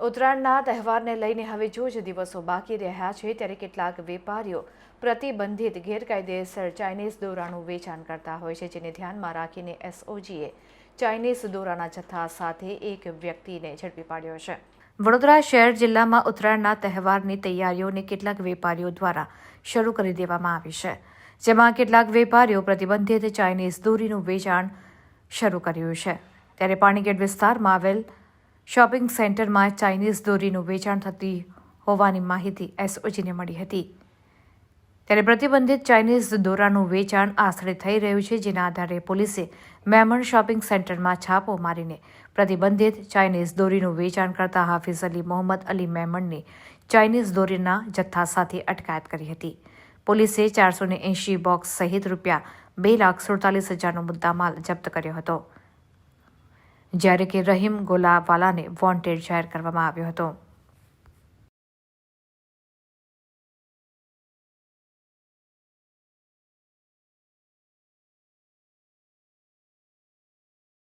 ઉત્તરાયણના તહેવારને લઈને હવે જો જ દિવસો બાકી રહ્યા છે, ત્યારે કેટલાક વેપારીઓ પ્રતિબંધિત ગેરકાયદેસર ચાઇનીઝ દોરાનું વેચાણ કરતા હોય છે, જેને ધ્યાનમાં રાખીને એસઓજીએ ચાઇનીઝ દોરાના જથ્થા સાથે એક વ્યક્તિને ઝડપી પાડ્યો છે. વડોદરા શહેર જિલ્લામાં ઉત્તરાયણના તહેવારની તૈયારીઓને કેટલાક વેપારીઓ દ્વારા શરૂ કરી દેવામાં આવી છે, જેમાં કેટલાક વેપારીઓ પ્રતિબંધિત ચાઇનીઝ દોરીનું વેચાણ શરૂ કર્યું છે. ત્યારે પાણીગેટ વિસ્તારમાં આવેલ શોપિંગ સેન્ટરમાં ચાઇનીઝ દોરીનું વેચાણ થતી હોવાની માહિતી એસઓજીને મળી હતી. ત્યારે પ્રતિબંધિત ચાઇનીઝ દોરાનું વેચાણ આશરે થઈ રહ્યું છે, જેના આધારે પોલીસે મેમણ શોપિંગ સેન્ટરમાં છાપો મારીને પ્રતિબંધિત ચાઇનીઝ દોરીનું વેચાણ કરતા હાફિઝ અલી મોહમ્મદ અલી મેમણની ચાઇનીઝ દોરીના જથ્થા સાથે અટકાયત કરી હતી. પોલીસે ચારસો એંશી બોક્સ સહિત રૂપિયા બે લાખ સુડતાલીસ હજારનો મુદ્દામાલ જપ્ત કર્યો હતો. જ્યારે કે રહીમ ગોલાવાલાને વોન્ટેડ જાહેર કરવામાં આવ્યો હતો.